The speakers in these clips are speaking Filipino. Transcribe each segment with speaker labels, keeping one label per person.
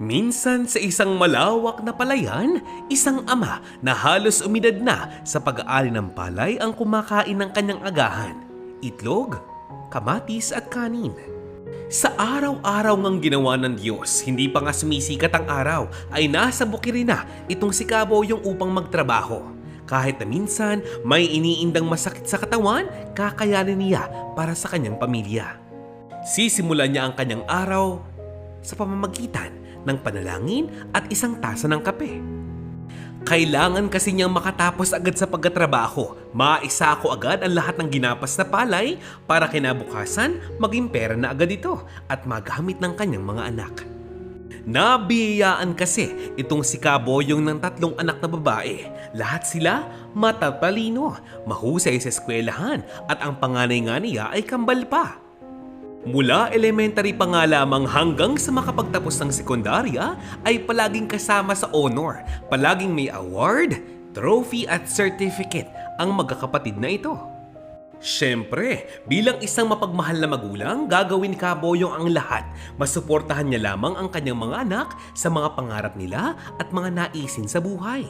Speaker 1: Minsan sa isang malawak na palayan, isang ama na halos umidad na sa pag-aari ng palay ang kumakain ng kanyang agahan. Itlog, kamatis at kanin. Sa araw-araw ngang ginawa ng Diyos, hindi pa nga sumisikat ang araw, ay nasa bukiri na itong si Kaboyong upang magtrabaho. Kahit na minsan may iniindang masakit sa katawan, kakayanin niya para sa kanyang pamilya. Sisimulan niya ang kanyang araw sa pamamagitan ng panalangin at isang tasa ng kape. Kailangan kasi niyang makatapos agad sa pagkatrabaho. Maisa ako agad ang lahat ng ginapas na palay para kinabukasan maging pera na agad ito at magamit ng kanyang mga anak. Nabiyayaan kasi itong si Kaboyong ng tatlong anak na babae. Lahat sila matatalino, mahusay sa eskwelahan at ang panganay nga niya ay kambal pa. Mula elementary pa nga lamang hanggang sa makapagtapos ng sekundarya ay palaging kasama sa honor. Palaging may award, trophy at certificate ang magkakapatid na ito. Siyempre, bilang isang mapagmahal na magulang, gagawin ka Boyong ang lahat. Masuportahan niya lamang ang kanyang mga anak sa mga pangarap nila at mga naisin sa buhay.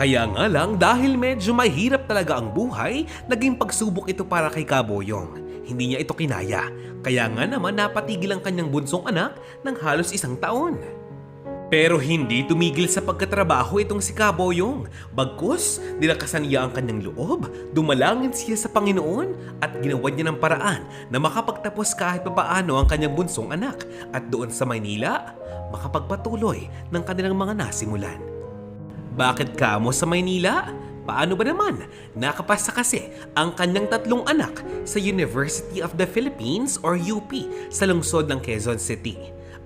Speaker 1: Kaya nga lang dahil medyo mahirap talaga ang buhay, naging pagsubok ito para kay Kaboyong. Hindi niya ito kinaya, kaya nga naman napatigil ang kanyang bunsong anak ng halos isang taon. Pero hindi tumigil sa pagkatrabaho itong si Kaboyong. Bagkus, nilakasan niya ang kanyang loob, dumalangin siya sa Panginoon at ginawa niya ng paraan na makapagtapos kahit papaano ang kanyang bunsong anak at doon sa Maynila, makapagpatuloy ng kanilang mga nasimulan. Bakit ka mo sa Maynila? Paano ba naman? Nakapasa kasi ang kanyang tatlong anak sa University of the Philippines or UP sa lungsod ng Quezon City.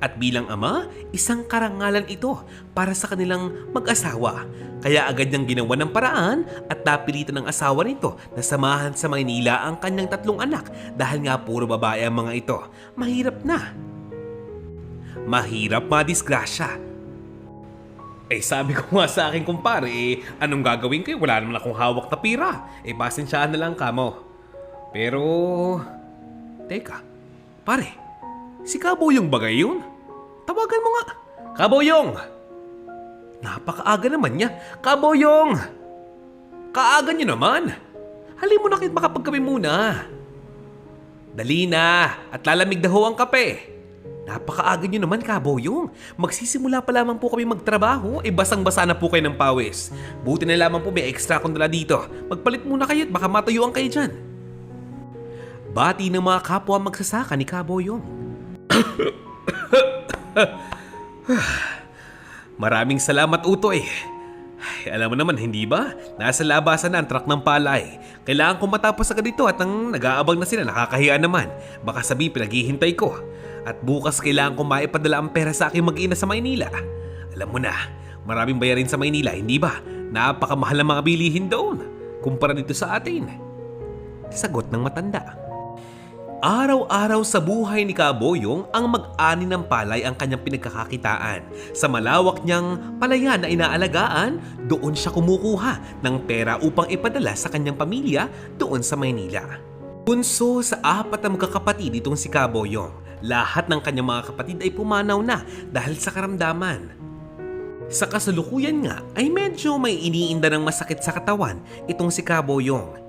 Speaker 1: At bilang ama, isang karangalan ito para sa kanilang mag-asawa. Kaya agad niyang ginawa ng paraan at napilitan ng asawa nito na samahan sa Maynila ang kanyang tatlong anak dahil nga puro babae ang mga ito. Mahirap na. Mahirap madisgrasya. Eh sabi ko nga sa akin kumpare, eh, anong gagawin ko? Eh, Wala naman akong hawak na pira. Eh pasensyahan na lang kamo. Pero... Teka, pare, si Kaboyong bagay yun? Tawagan mo nga. Kaboyong! Napakaaga naman niya. Kaboyong! Kaaga niyo naman. Halin mo na kahit makapagkape muna. Dali na at lalamig na ho ang kape. Napakaaga nyo naman, Kaboyong. Magsisimula pa lamang po kami magtrabaho, eh basang-basa na po kayo ng pawis. Buti na lamang po may extra akong dala dito. Magpalit muna kayo at baka matuyuan kayo dyan. Bati ng mga kapwa magsasaka ni Kaboyong. Maraming salamat, Utoy. Ay, alam mo naman, hindi ba? Nasa labasan na ang truck ng palay. Kailangan ko matapos agad ito at nang nag-aabang na sila, nakakahiya naman. Baka sabi, pinaghihintay ko. At bukas kailangan ko maipadala ang pera sa aking mag-ina sa Maynila. Alam mo na, maraming bayarin sa Maynila, hindi ba? Napakamahal ang mga bilihin doon. Kumpara dito sa atin. Sagot ng matanda. Araw-araw sa buhay ni Kaboyong ang mag-ani ng palay ang kanyang pinagkakakitaan. Sa malawak niyang palayan na inaalagaan, doon siya kumukuha ng pera upang ipadala sa kanyang pamilya doon sa Maynila. Bunso sa apat na magkakapatid itong si Kaboyong. Lahat ng kanyang mga kapatid ay pumanaw na dahil sa karamdaman. Sa kasalukuyan nga ay medyo may iniinda ng masakit sa katawan itong si Kaboyong.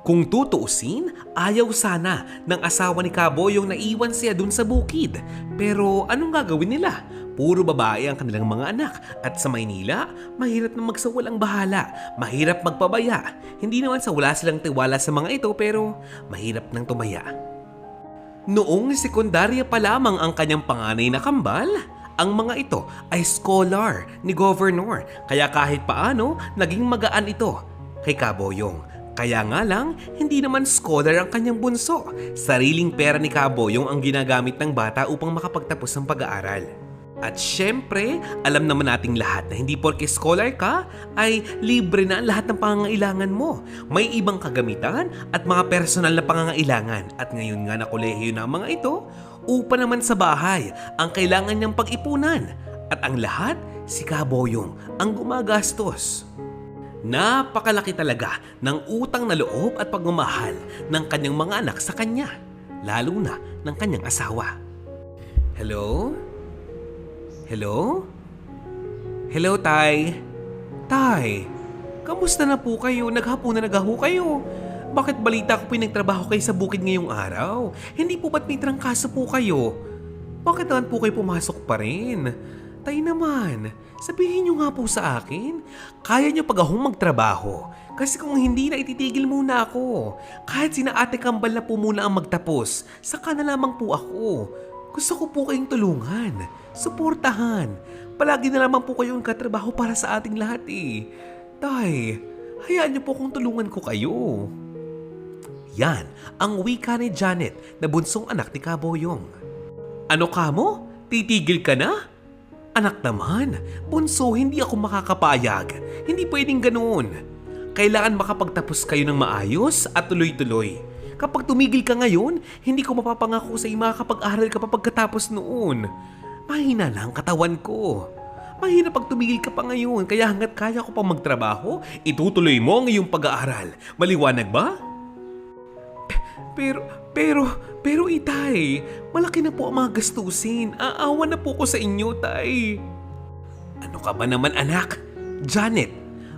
Speaker 1: Kung tutuusin, ayaw sana ng asawa ni Kaboyong na iwan siya dun sa bukid. Pero anong gagawin nila? Puro babae ang kanilang mga anak at sa Maynila, mahirap na magsawalang bahala, mahirap magpabaya. Hindi naman sa wala silang tiwala sa mga ito pero mahirap nang tumaya. Noong sekundarya pa lamang ang kanyang panganay na kambal, ang mga ito ay scholar ni Governor kaya kahit paano naging magaan ito kay Kaboyong. Kaya nga lang, hindi naman scholar ang kanyang bunso. Sariling pera ni Kaboyong ang ginagamit ng bata upang makapagtapos ng pag-aaral. At syempre, alam naman nating lahat na hindi porke scholar ka ay libre na ang lahat ng pangangailangan mo. May ibang kagamitan at mga personal na pangangailangan. At ngayon nga na kolehiyo na mga ito, upa naman sa bahay ang kailangan niyang pag-ipunan. At ang lahat, si Kaboyong ang gumagastos. Napakalaki talaga ng utang na loob at pagmamahal ng kanyang mga anak sa kanya, lalo na ng kanyang asawa. Hello? Hello? Hello, Tay. Tay, kamusta na po kayo? Naghapon na nagaho kayo. Bakit balita ko pinagtrabaho kayo sa bukid ngayong araw? Hindi po ba't may trangkaso po kayo? Bakit naman po kayo pumasok pa rin? Tay naman, sabihin niyo nga po sa akin. Kaya niyo pag akong magtrabaho. Kasi kung hindi na ititigil muna ako. Kahit sina ate kambal na po muna ang magtapos, saka na lamang po ako. Gusto ko po kayong tulungan, suportahan. Palagi na lamang po kayong katrabaho para sa ating lahat eh. Tay, hayaan niyo po kung tulungan ko kayo. Yan ang wika ni Janet na bunsong anak ni Kaboyong. Ano ka mo? Titigil ka na? Anak naman, bunso, hindi ako makakapayag. Hindi pwedeng ganoon. Kailangan makapagtapos kayo ng maayos at tuloy-tuloy. Kapag tumigil ka ngayon, hindi ko mapapangako sa makakapag-aral ka pa pagkatapos noon. Mahina na ang katawan ko. Mahina pag tumigil ka pa ngayon, kaya hanggat kaya ko pa magtrabaho, itutuloy mo ang iyong pag-aaral. Maliwanag ba? Pero, pero, pero itay, malaki na po ang mga gastusin. Aawa na po ko sa inyo, tay. Ano ka ba naman anak? Janet,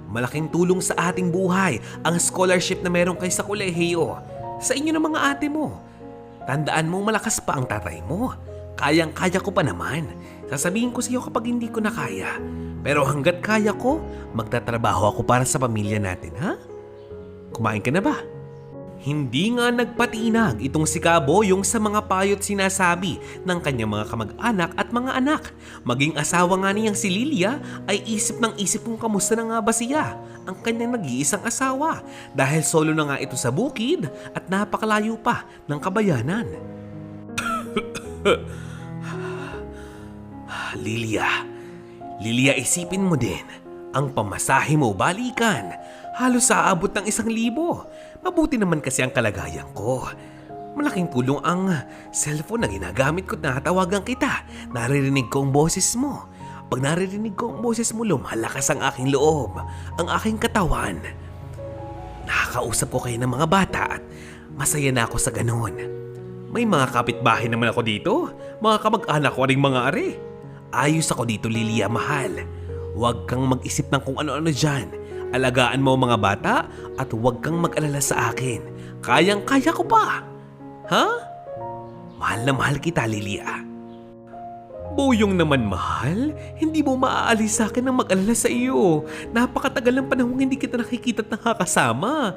Speaker 1: malaking tulong sa ating buhay ang scholarship na meron kay sa kolehiyo. Sa inyo ng mga ate mo. Tandaan mo malakas pa ang tatay mo. Kayang-kaya ko pa naman. Sasabihin ko sa iyo kapag hindi ko na kaya. Pero hanggat kaya ko, magtatrabaho ako para sa pamilya natin, ha? Kumain ka na ba? Hindi nga nagpatinag itong si Kaboyong sa mga payot sinasabi ng kanyang mga kamag-anak at mga anak. Maging asawa nga niyang si Lilia ay isip ng isip kung kamusta na nga ba siya, ang kanyang nag-iisang asawa. Dahil solo na nga ito sa bukid at napakalayo pa ng kabayanan. Lilia, Lilia isipin mo din, ang pamasahe mo balikan, halos aabot ng isang libo. Mabuti naman kasi ang kalagayan ko. Malaking tulong ang cellphone na ginagamit ko na tawagan kita. Naririnig ko ang boses mo. Pag naririnig ko ang boses mo, lumalakas ang aking loob, ang aking katawan. Nakakausap ko kayo ng mga bata at masaya na ako sa ganun. May mga kapitbahay naman ako dito, mga kamag-anak ko ring mga are. Ayos ako dito, Lilia, mahal. Huwag kang mag-isip ng kung ano-ano dyan. Alagaan mo ang mga bata at huwag kang mag-alala sa akin. Kayang-kaya ko pa. Ha? Mahal na mahal kita, Lilia. Boyong naman mahal, hindi mo maaalis sa akin ng mag-alala sa iyo. Napakatagal ng panahon hindi kita nakikita at nakakasama.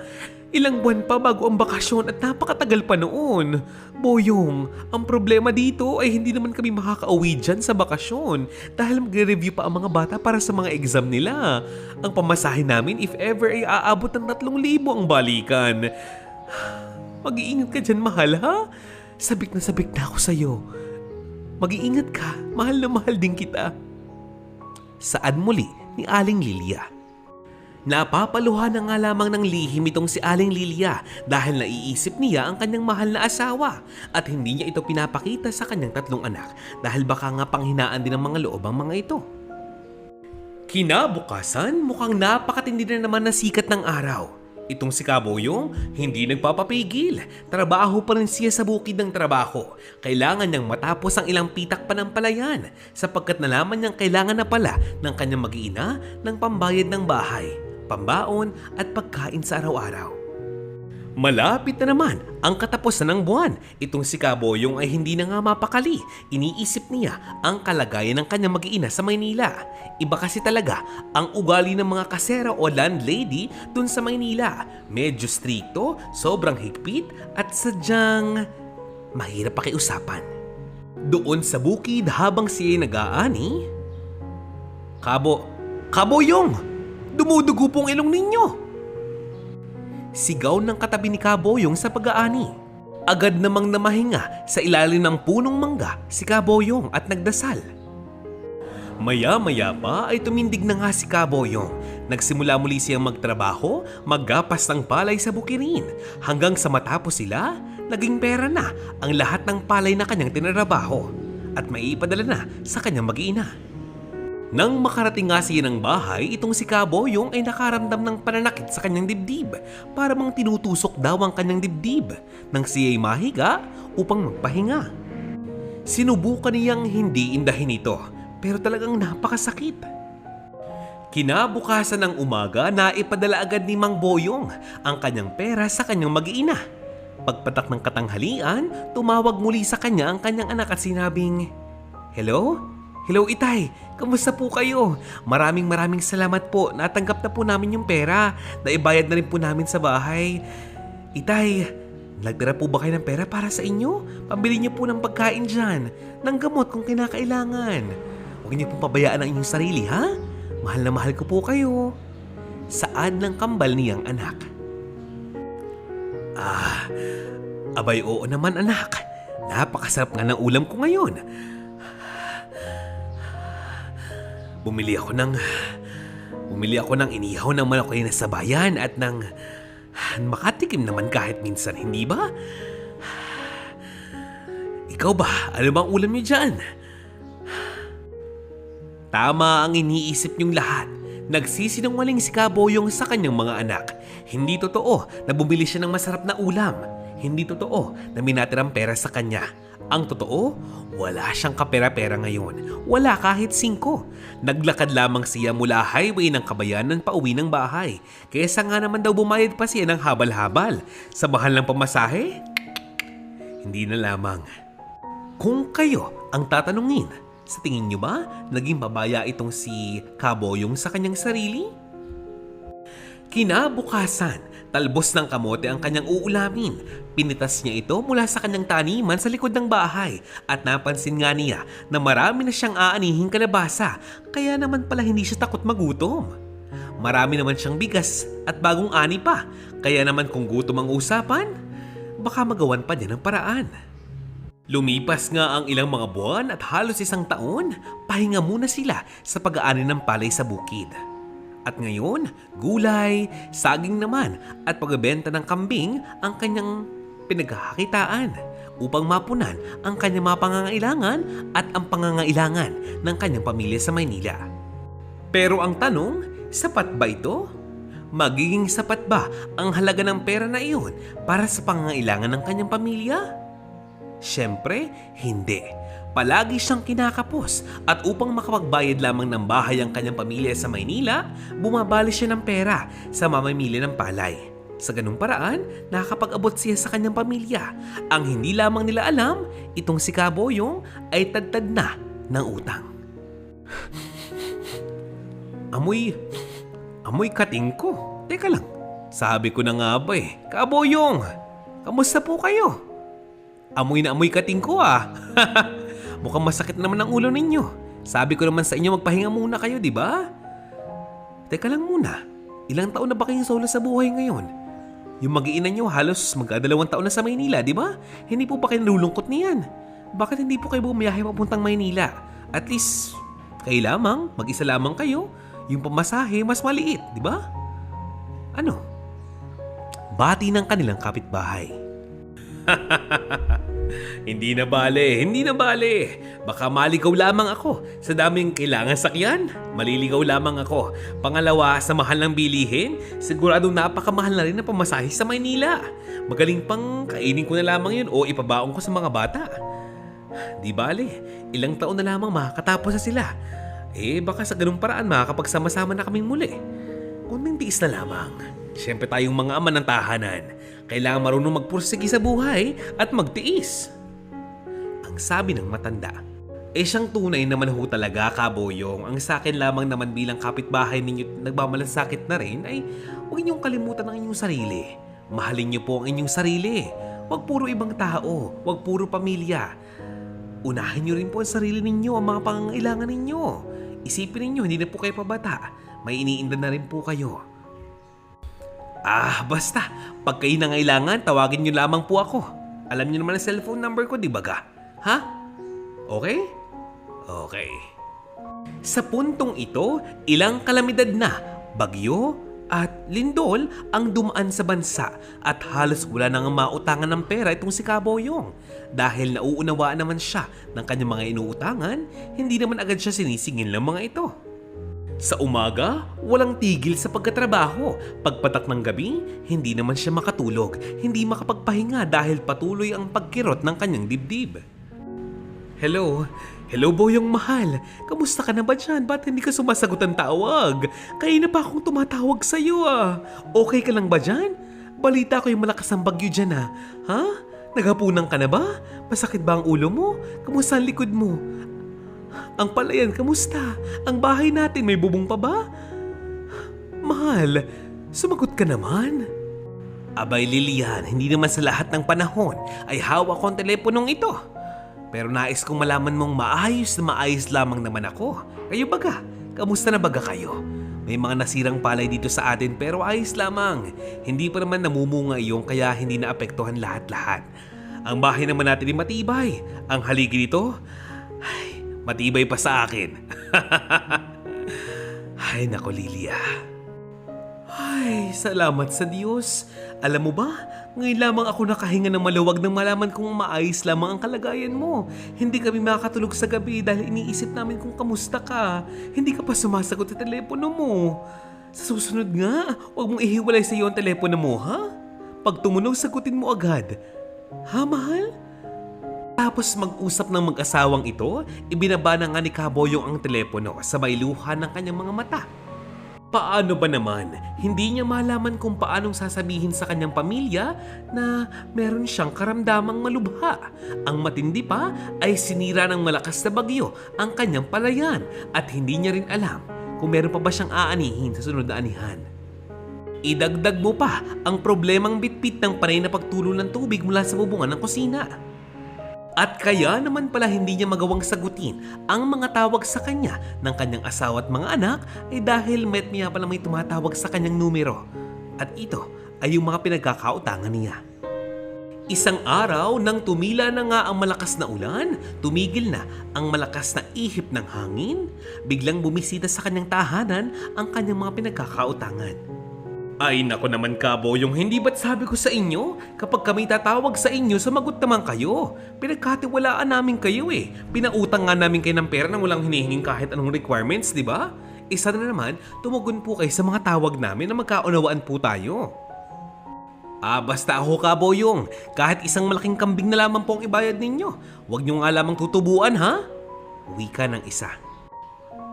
Speaker 1: Ilang buwan pa bago ang bakasyon at napakatagal pa noon. Boyong, ang problema dito ay hindi naman kami makakauwi dyan sa bakasyon dahil magre-review pa ang mga bata para sa mga exam nila. Ang pamasahe namin if ever ay aabot ng 3,000 ang balikan. Mag-iingat ka dyan, mahal ha? Sabik na sabik na ako sa'yo. Mag-iingat ka, mahal na mahal din kita. Saan muli ni Aling Lilia? Napapaluhan na nga lamang ng lihim itong si Aling Lilia dahil naiisip niya ang kanyang mahal na asawa at hindi niya ito pinapakita sa kanyang tatlong anak dahil baka nga panghinaan din ng mga loob ang mga ito. Kinabukasan, mukhang napakatindi na naman na sikat ng araw. Itong si Kaboyong, hindi nagpapapigil. Trabaho pa rin siya sa bukid ng trabaho. Kailangan niyang matapos ang ilang pitak panampalayan sapagkat nalaman niyang kailangan na pala ng kanyang mag-iina ng pambayad ng bahay, pambaon at pagkain sa araw-araw. Malapit na naman ang katapusan ng buwan. Itong si Kaboyong ay hindi na nga mapakali. Iniisip niya ang kalagayan ng kanyang mag-iina sa Maynila. Iba kasi talaga ang ugali ng mga kasera o landlady dun sa Maynila. Medyo stricto, sobrang higpit at sadyang mahirap pakiusapan. Doon sa bukid habang siya nag-aani, Kabo, Kaboyong! Dumudugo pong ilong ninyo! Sigaw ng katabi ni Kaboyong sa pag-aani. Agad namang namahinga sa ilalim ng punong mangga si Kaboyong at nagdasal. Maya-maya pa ay tumindig na nga si Kaboyong. Nagsimula muli siyang magtrabaho, maggapas ng palay sa bukirin. Hanggang sa matapos sila, naging pera na ang lahat ng palay na kanyang tinrabaho at maipadala na sa kanyang mag-iina. Nang makarating nga siya ng bahay, itong si Kaboyong ay nakaramdam ng pananakit sa kanyang dibdib para mang tinutusok daw ang kanyang dibdib nang siya ay mahiga upang magpahinga. Sinubukan niyang hindi indahin ito pero talagang napakasakit. Kinabukasan ng umaga na ipadala agad ni Mang Boyong ang kanyang pera sa kanyang mag-iina. Pagpatak ng katanghalian, tumawag muli sa kanya ang kanyang anak at sinabing, Hello? Hello Itay, kamusta po kayo? Maraming maraming salamat po, natanggap na po namin yung pera, naibayad na rin po namin sa bahay. Itay, nagdara po ba kayo ng pera para sa inyo? Pambili niyo po ng pagkain dyan, ng gamot kung kinakailangan. Huwag niyo pong pabayaan ang inyong sarili, ha? Mahal na mahal ko po kayo. Saan ng kambal niyang anak? Ah, abay oo naman anak. Napakasarap nga ng ulam ko ngayon. Bumili ako ng... Bumili ako ng inihaw ng manok na sa bayan at ng... Makatikim naman kahit minsan, hindi ba? Ikaw ba? Ano bang ulam niyo dyan? Tama ang iniisip niyong lahat. Nagsisinungaling si Kaboyong sa kanyang mga anak. Hindi totoo na bumili siya ng masarap na ulam. Hindi totoo na minatirang pera sa kanya. Ang totoo, wala siyang kapera-pera ngayon. Wala kahit singko. Naglakad lamang siya mula highway ng kabayanan pa uwi ng bahay. Kesa nga naman daw bumayad pa siya ng habal-habal. Sa mahal ng pamasahe? Hindi na lamang. Kung kayo ang tatanungin, sa tingin nyo ba naging babaya itong si Kaboyong sa kanyang sarili? Kinabukasan, talbos ng kamote ang kanyang uulamin. Pinitas niya ito mula sa kanyang taniman sa likod ng bahay at napansin nga niya na marami na siyang aanihing kalabasa kaya naman pala hindi siya takot magutom. Marami naman siyang bigas at bagong ani pa kaya naman kung gutom ang usapan, baka magawan pa niya ng paraan. Lumipas nga ang ilang mga buwan at halos isang taon, pahinga muna sila sa pag-aani ng palay sa bukid. At ngayon, gulay, saging naman at pagbebenta ng kambing ang kanyang pinagkakakitaan upang mapunan ang kanyang mga pangangailangan at ang pangangailangan ng kanyang pamilya sa Maynila. Pero ang tanong, sapat ba ito? Magiging sapat ba ang halaga ng pera na iyon para sa pangangailangan ng kanyang pamilya? Siyempre, hindi. Palagi siyang kinakapos at upang makapagbayad lamang ng bahay ang kanyang pamilya sa Maynila, bumabali siya ng pera sa mamamili ng palay. Sa ganung paraan, nakakapag-abot siya sa kanyang pamilya. Ang hindi lamang nila alam, itong si Kaboyong ay tagtad na ng utang. Amoy, amoy kating ko. Teka lang, sabi ko na nga ba eh, Kaboyong, kamusta po kayo? Amoy na amoy kating ko ah. Mukhang masakit naman ang ulo ninyo. Sabi ko naman sa inyo magpahinga muna kayo, di ba? Teka lang muna. Ilang taon na ba kayong solo sa buhay ngayon? Yung mag-iina nyo halos magkadalawang taon na sa Maynila, di ba? Hindi po ba kayo nalulungkot niyan? Bakit hindi po kayo bumiyahe papuntang Maynila? At least, kayo lamang, mag-isa lamang kayo. Yung pamasahe, mas maliit, di ba? Ano? Bati ng kanilang kapitbahay. Hindi na bale, hindi na bale. Baka maligaw lamang ako sa daming kailangan sakyan. Maliligaw lamang ako. Pangalawa, sa mahal ng bilihin, siguradong napakamahal na rin ang pamasahe sa Maynila. Magaling pang kainin ko na lamang yun o ipabaon ko sa mga bata. Di bale, ilang taon na lamang makakatapos na sila. Eh baka sa ganung paraan makakapagsama-sama na kaming muli. Kunting tiis na lamang. Siyempre tayong mga ama ng tahanan. Kailangan marunong magpursigi sa buhay at magtiis. Ang sabi ng matanda, eh siyang tunay naman ho talaga, kaboyong. Ang sa akin lamang naman bilang kapitbahay ninyo nagmamalasakit na rin ay huwag niyong kalimutan ang inyong sarili. Mahalin niyo po ang inyong sarili. Huwag puro ibang tao, huwag puro pamilya. Unahin niyo rin po ang sarili ninyo, ang mga pangangailangan ninyo. Isipin ninyo, hindi na po kayo pabata. May iniinda na rin po kayo. Ah, basta. Pag kayo nangailangan, tawagin niyo lamang po ako. Alam niyo naman ang cellphone number ko, di ba ga? Ha? Okay? Okay. Sa puntong ito, ilang kalamidad na, bagyo at lindol ang dumaan sa bansa at halos wala nang mautangan ng pera itong si Kaboyong. Dahil nauunawaan naman siya ng kanyang mga inuutangan, hindi naman agad siya sinisingil ng mga ito. Sa umaga, walang tigil sa pagkatrabaho. Pagpatak ng gabi, hindi naman siya makatulog, hindi makapagpahinga dahil patuloy ang pagkirot ng kanyang dibdib. Hello? Hello, boyong mahal. Kamusta ka na ba dyan? Ba't hindi ka sumasagot ang tawag? Kaya na pa akong tumatawag sa'yo ah. Okay ka lang ba dyan? Balita ko yung malakas ang bagyo dyan ah. Ha? Naghapunan ka na ba? Masakit ba ang ulo mo? Kamusta ang likod mo? Ang palayan, kamusta? Ang bahay natin, may bubong pa ba? Mahal, sumagot ka naman. Abay Lilian, hindi naman sa lahat ng panahon ay hawak ko ang teleponong ito. Pero nais kong malaman mong maayos na maayos lamang naman ako. Kayo baga, kamusta na baga kayo? May mga nasirang palay dito sa atin pero ayos lamang. Hindi pa naman namumunga iyong kaya hindi naapektuhan lahat-lahat. Ang bahay naman natin ay matibay. Ang haligi nito, matibay pa sa akin. ay nako Lilia. Ay, salamat sa Diyos. Alam mo ba, ngayon lamang ako nakahinga ng maluwag nang malaman kung maayos lamang ang kalagayan mo. Hindi kami makakatulog sa gabi dahil iniisip namin kung kamusta ka. Hindi ka pa sumasagot sa telepono mo. Sa susunod nga, huwag mong ihiwalay sa iyo ang telepono mo, ha? Pag tumunog, sagutin mo agad. Ha, mahal? Tapos mag-usap ng mag-asawang ito, ibinaba na nga ni Kaboyong ang telepono sa may luha ng kanyang mga mata. Paano ba naman? Hindi niya malaman kung paanong sasabihin sa kanyang pamilya na meron siyang karamdamang malubha. Ang matindi pa ay sinira ng malakas na bagyo ang kanyang palayan at hindi niya rin alam kung meron pa ba siyang aanihin sa sunod na anihan. Idagdag mo pa ang problemang bitbit ng panay na pagtulo ng tubig mula sa bubungan ng kusina. At kaya naman pala hindi niya magawang sagutin ang mga tawag sa kanya ng kanyang asawa at mga anak ay dahil met niya pala may tumatawag sa kanyang numero. At ito ay yung mga pinagkakautangan niya. Isang araw nang tumila na nga ang malakas na ulan, tumigil na ang malakas na ihip ng hangin, biglang bumisita sa kanyang tahanan ang kanyang mga pinagkakautangan. Ay nako naman kabo, yung hindi ba't sabi ko sa inyo? Kapag kami tatawag sa inyo, sumagot naman kayo. Pinagkatiwalaan namin kayo eh. Pinautang nga namin kayo ng pera nang walang hinihinging kahit anong requirements, di ba? Isa na naman, tumugon po kayo sa mga tawag namin na magkaunawaan po tayo. Ah, basta ako kaboyong. Kahit isang malaking kambing na lamang po ang ibayad ninyo. Huwag nyo nga lamang tutubuan, ha? Wika ng isa.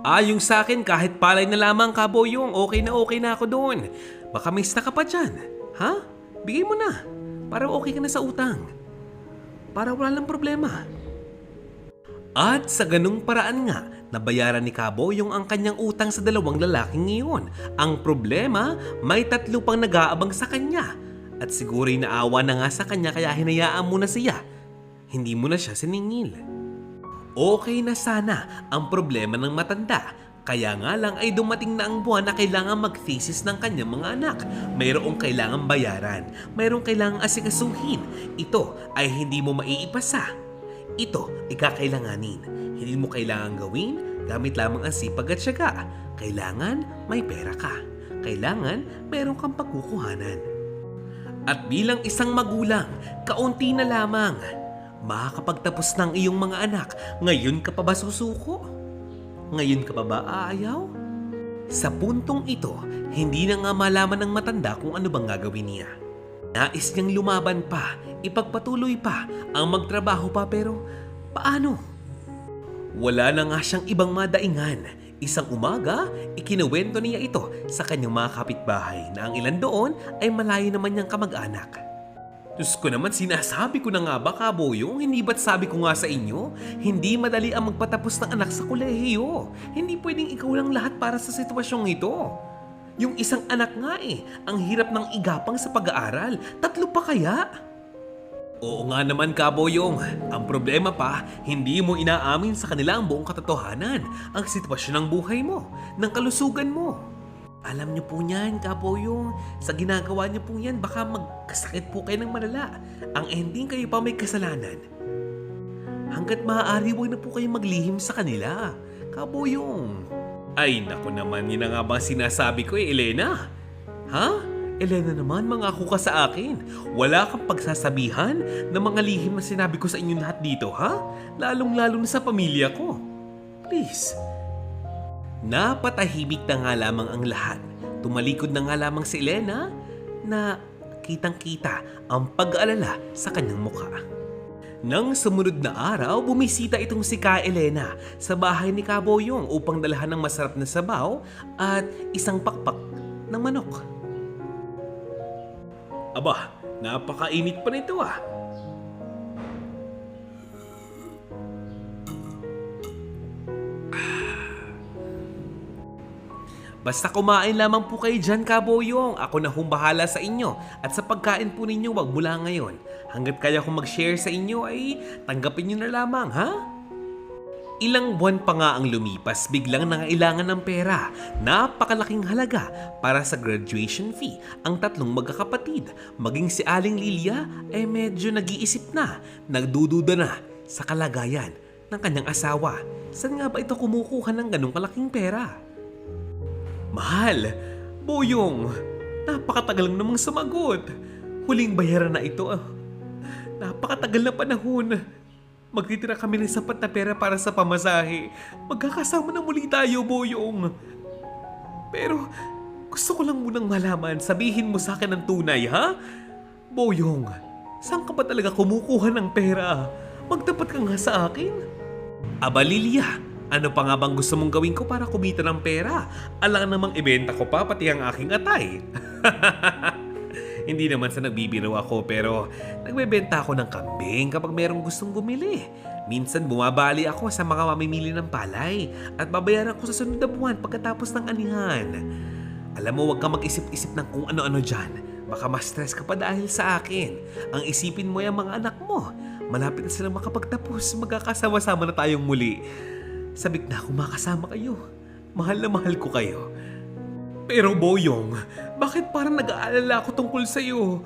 Speaker 1: Ah, yung sa akin kahit palay na lamang kaboyong, okay na okay na ako doon. Baka may ka pa dyan. Ha? Bigay mo na. Para okay ka na sa utang. Para wala lang problema. At sa ganung paraan nga, nabayaran ni Kabo yung ang kanyang utang sa dalawang lalaking iyon. Ang problema, may tatlo pang nag-aabang sa kanya. At siguro'y naawa na nga sa kanya kaya hinayaan mo na siya. Hindi mo na siya siningil. Okay na sana ang problema ng matanda. Kaya nga lang ay dumating na ang buwan na kailangan mag-thesis ng kanyang mga anak. Mayroong kailangan bayaran. Mayroong kailangan asikasuhin. Ito ay hindi mo maiipasa. Ito ay kakailanganin. Hindi mo kailangan gawin gamit lamang ang sipag at syaga. Kailangan may pera ka. Kailangan mayroong kang pagkukuhanan. At bilang isang magulang, kaunti na lamang. Makakapagtapos ng iyong mga anak, ngayon ka pa ba susuko? Ngayon ka pa ba aayaw? Sa puntong ito, hindi na nga malaman ng matanda kung ano bang gagawin niya. Nais niyang lumaban pa, ipagpatuloy pa, ang magtrabaho pa pero paano? Wala na nga siyang ibang madaingan. Isang umaga, ikinuwento niya ito sa kanyang mga kapitbahay na ang ilan doon ay malayo naman niyang kamag-anak. Diyos ko naman, sinasabi ko na nga ba, kaboyong? Hindi ba't sabi ko nga sa inyo? Hindi madali ang magpatapos ng anak sa kolehiyo. Hindi pwedeng ikaw lang lahat para sa sitwasyong ito. Yung isang anak nga eh, ang hirap ng igapang sa pag-aaral. Tatlo pa kaya? Oo nga naman, Kaboyong. Ang problema pa, hindi mo inaamin sa kanila ang buong katotohanan, ang sitwasyon ng buhay mo, ng kalusugan mo. Alam niyo po niyan, Kaboyong. Sa ginagawa niyo po yan, baka magkasakit po kayo ng malala. Ang ending kayo pa may kasalanan. Hanggat maaari, huwag na po kayo maglihim sa kanila. Kaboyong. Ay, nako naman, yun na nga ba sinasabi ko eh, Elena? Ha? Elena naman, mangako ka sa akin. Wala kang pagsasabihan ng mga lihim na sinabi ko sa inyo lahat dito, ha? Lalong-lalo na sa pamilya ko. Please. Napatahimik na nga lamang ang lahat. Tumalikod na nga lamang si Elena na kitang-kita ang pag-alala sa kanyang mukha. Nang sumunod na araw, bumisita itong si Ka Elena sa bahay ni Kaboyong upang dalahan ng masarap na sabaw at isang pakpak ng manok. Aba, napakainit pa nito ah. Basta kumain lamang po kayo dyan, Kaboyong. Ako na humbahala sa inyo. At sa pagkain po ninyo, wag mula ngayon. Hanggat kaya kong mag-share sa inyo ay tanggapin nyo na lamang, ha? Ilang buwan pa nga ang lumipas, biglang nangailangan ng pera. Napakalaking halaga para sa graduation fee ang tatlong magkakapatid. Maging si Aling Lilia ay medyo nag-iisip na, nagdududa na sa kalagayan ng kanyang asawa. Saan nga ba ito kumukuha ng ganong kalaking pera? Mahal, Boyong, napakatagal lang namang sumagot. Huling bayaran na ito. ah. Napakatagal na panahon. Magtitira kami ng sapat na pera para sa pamasahe. Magkakasama na muli tayo, Boyong. Pero gusto ko lang munang malaman, sabihin mo sa akin ang tunay, ha? Boyong, saan ka ba talaga kumukuha ng pera? Magtapat ka nga sa akin. Aba Lilia, ano pa nga bang gusto mong gawin ko para kumita ng pera? Alang namang ibenta ko pa pati ang aking atay. Hindi naman sa nagbibiro ako pero nagbebenta ako ng kambing kapag merong gustong bumili. Minsan bumabali ako sa mga mamimili ng palay at babayaran ko sa sunod na buwan pagkatapos ng anihan. Alam mo, huwag ka mag-isip-isip ng kung ano-ano dyan. Baka ma-stress ka pa dahil sa akin. Ang isipin mo yung mga anak mo. Malapit na silang makapagtapos. Magkakasama-sama na tayong muli. Sabik na ako makasama kayo. Mahal na mahal ko kayo. Pero Boyong, bakit parang nag-aalala ako tungkol sa'yo?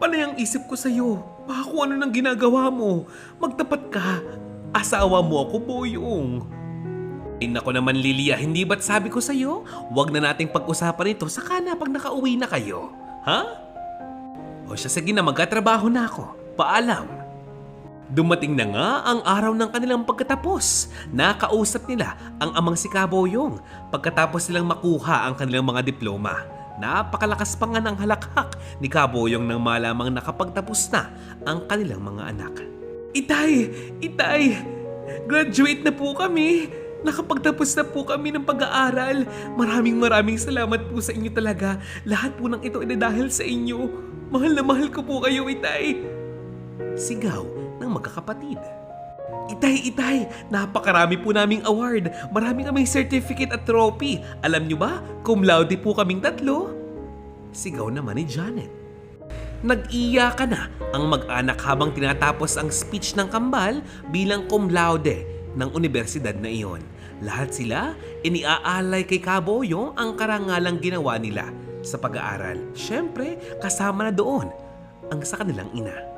Speaker 1: Panay ang isip ko sa'yo. Baka kung ano nang ginagawa mo. Magtapat ka. Asawa mo ako, Boyong. Ay nako naman Lilia, hindi ba't sabi ko sa'yo? Huwag na nating pag-usapan ito saka na pag nakauwi na kayo. Ha? O siya, sige na, magkatrabaho na ako. Paalam. Dumating na nga ang araw ng kanilang pagkatapos. Nakausap nila ang amang si Kaboyong pagkatapos silang makuha ang kanilang mga diploma. Napakalakas pa nga ng halakhak ni Kaboyong nang malamang nakapagtapos na ang kanilang mga anak. Itay! Itay! Graduate na po kami! Nakapagtapos na po kami ng pag-aaral. Maraming maraming salamat po sa inyo talaga. Lahat po ng ito ay dahil sa inyo. Mahal na mahal ko po kayo, Itay. Sigaw ng magkakapatid. Itay, itay, napakarami po naming award. Marami kaming certificate at trophy. Alam nyo ba, cum laude po kaming tatlo. Sigaw naman ni Janet. Nag-iyakan na ang mag-anak habang tinatapos ang speech ng kambal bilang cum laude ng universidad na iyon. Lahat sila iniaalay kay Kaboyong ang karangalang ginawa nila sa pag-aaral. Siyempre, kasama na doon ang sa kanilang ina.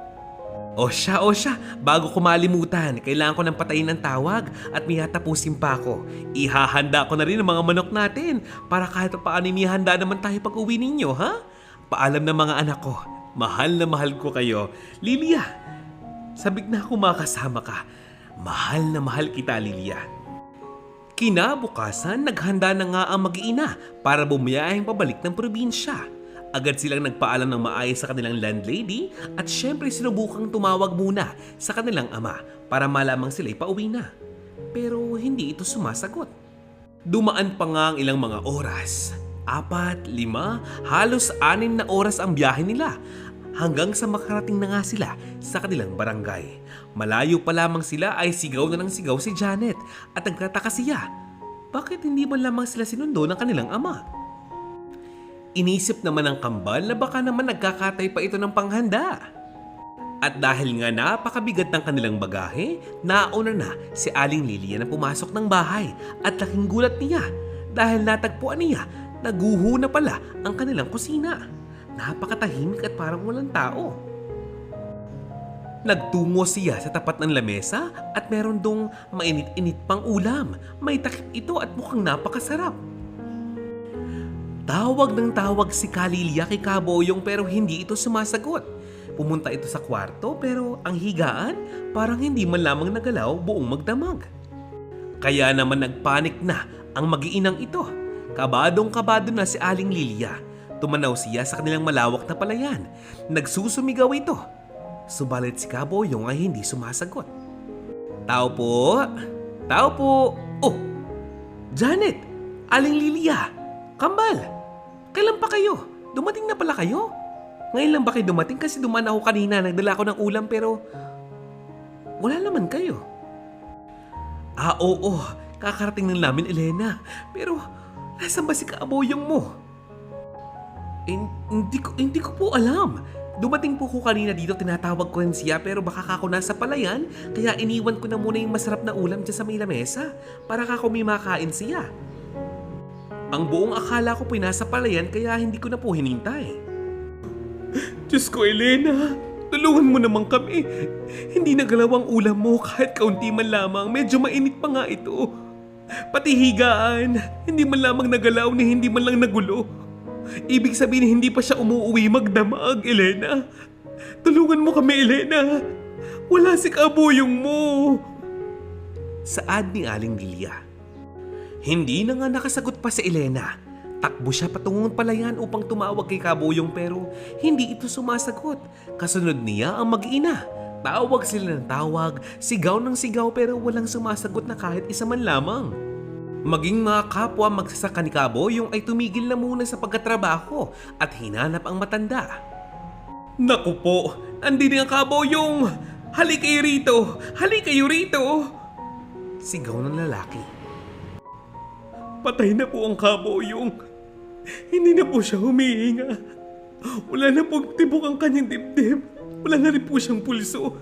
Speaker 1: O siya, o siya, bago ko malimutan, kailangan ko ng patayin ng tawag at may hatapusin pa ako. Ihahanda ko na rin ang mga manok natin para kahit paano may handa naman tayo pag uwi ninyo, ha? Paalam na mga anak ko, mahal na mahal ko kayo. Lilia, sabik na ako makasama ka. Mahal na mahal kita, Lilia. Kinabukasan, naghanda na nga ang mag-iina para bumiyahing pabalik ng probinsya. Agad silang nagpaalam ng maayos sa kanilang landlady at syempre sinubukang tumawag muna sa kanilang ama para malamang sila'y pauwi na. Pero hindi ito sumasagot. Dumaan pa nga ang ilang mga oras. Apat, lima, halos anim na oras ang biyahe nila hanggang sa makarating na nga sila sa kanilang barangay. Malayo pa lamang sila ay sigaw na ng sigaw si Janet at nagtataka siya. Bakit hindi man lamang sila sinundo ng kanilang ama? Inisip naman ng kambal na baka naman nagkakatay pa ito ng panghanda. At dahil nga napakabigat ng kanilang bagahe, nauna na si Aling Lilia na pumasok ng bahay at laking gulat niya dahil natagpuan niya naguho na pala ang kanilang kusina. Napakatahimik at parang walang tao. Nagtungo siya sa tapat ng lamesa at meron dong mainit-init pang ulam. May takip ito at mukhang napakasarap. Tawag ng tawag si Kalilia kay Kaboyong pero hindi ito sumasagot. Pumunta ito sa kwarto pero ang higaan parang hindi man lamang nagalaw buong magdamag. Kaya naman nagpanik na ang magiinang ito. Kabadong kabado na si Aling Lilia. Tumanaw siya sa kanilang malawak na palayan. Nagsusumigaw ito. subalit si Kaboyong ay hindi sumasagot. Tao po? Tao po? Oh! Janet! Aling Lilia! Kambal! Kailan pa kayo? Dumating na pala kayo? Ngayon lang ba kayo dumating kasi dumaan ako kanina, nagdala ako ng ulam pero wala naman kayo. Ah, oo. Kakarating ng namin, Elena. Pero, nasan ba si Kaaboyong mo? Hin- hindi ko, hindi ko po alam. Dumating po ko kanina dito, tinatawag ko rin siya pero baka kako nasa palayan, kaya iniwan ko na muna yung masarap na ulam dyan sa may lamesa para kako may makain siya. Ang buong akala ko po ay nasa palayan kaya hindi ko na po hinintay. Diyos ko, Elena! Tulungan mo naman kami. Hindi nagalaw ang ulam mo kahit kaunti man lamang. Medyo mainit pa nga ito. Pati higaan, hindi man lamang nagalaw ni hindi man lang nagulo. Ibig sabihin hindi pa siya umuwi magdamag, Elena. Tulungan mo kami, Elena. Wala si kabuyong mo. Saad ni Aling Lilia. Hindi na nga nakasagot pa si Elena. Takbo siya patungong palayan upang tumawag kay Kabuyong pero hindi ito sumasagot. Kasunod niya ang mag-ina. Tawag sila ng tawag, sigaw ng sigaw pero walang sumasagot na kahit isa man lamang. Maging mga kapwa magsasaka ni Kaboyong ay tumigil na muna sa pagkatrabaho at hinanap ang matanda. Naku po, andin ang Kaboyong! Halik kayo rito! Halik kayo rito! Sigaw ng lalaki. Patay na po ang Kaboyong. Hindi na po siya humihinga. Wala na pong tibok ang kanyang dibdib. Wala na rin po siyang pulso.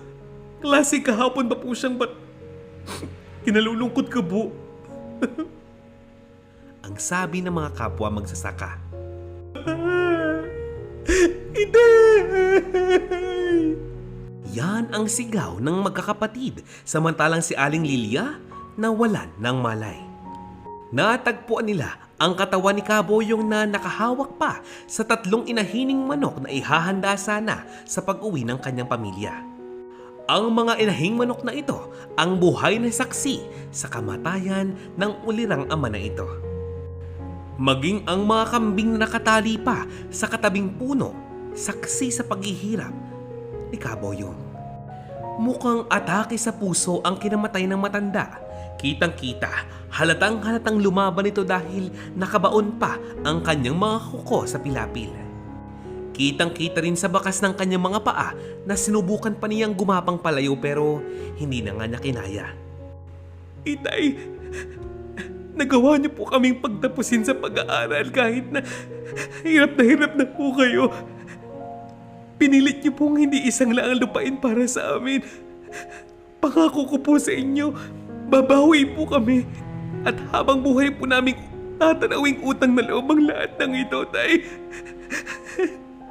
Speaker 1: Klase kahapon pa po siyang bat... Kinalulungkot ka po. ang sabi ng mga kapwa magsasaka. Hindi! Yan ang sigaw ng magkakapatid samantalang si Aling Lilia nawalan ng malay. Natagpuan nila ang katawan ni Kaboyong na nakahawak pa sa tatlong inahining manok na ihahanda sana sa pag-uwi ng kanyang pamilya. Ang mga inahing manok na ito ang buhay na saksi sa kamatayan ng ulirang ama na ito. Maging ang mga kambing na nakatali pa sa katabing puno, saksi sa paghihirap ni Kaboyong. Mukhang atake sa puso ang kinamatay ng matanda. Kitang-kita, halatang halatang lumaban ito dahil nakabaon pa ang kanyang mga kuko sa pilapil. Kitang-kita rin sa bakas ng kanyang mga paa na sinubukan pa niyang gumapang palayo pero hindi na nga niya kinaya. Itay, nagawa niyo po kaming pagtapusin sa pag-aaral kahit na hirap na hirap na po kayo. Pinilit niyo pong hindi isang lang ang lupain para sa amin. Pangako ko po sa inyo, babawi po kami. At habang buhay po namin tatanawing utang na loob ang lahat ng ito, tay.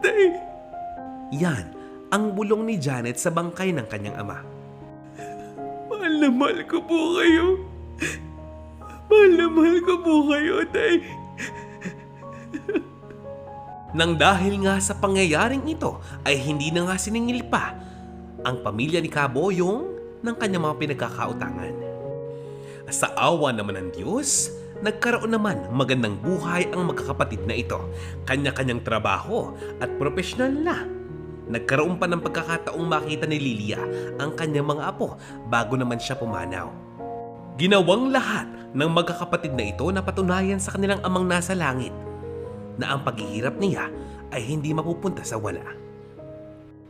Speaker 1: tay. Yan ang bulong ni Janet sa bangkay ng kanyang ama. Mahal na mahal ko po kayo. Mahal na mahal ko po kayo, tay. Nang dahil nga sa pangyayaring ito ay hindi na nga siningil pa ang pamilya ni Kaboyong ng kanyang mga pinagkakautangan. Sa awa naman ng Diyos, nagkaroon naman magandang buhay ang magkakapatid na ito, kanya-kanyang trabaho at profesional na. Nagkaroon pa ng pagkakataong makita ni Lilia ang kanyang mga apo bago naman siya pumanaw. Ginawang lahat ng magkakapatid na ito na patunayan sa kanilang amang nasa langit na ang paghihirap niya ay hindi mapupunta sa wala.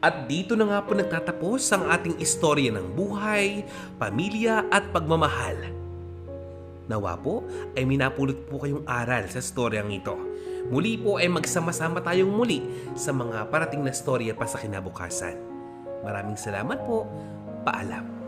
Speaker 1: At dito na nga po nagtatapos ang ating istorya ng buhay, pamilya at pagmamahal. Nawa po ay minapulot po kayong aral sa storyang ito. Muli po ay magsama-sama tayong muli sa mga parating na storya pa sa kinabukasan. Maraming salamat po. Paalam.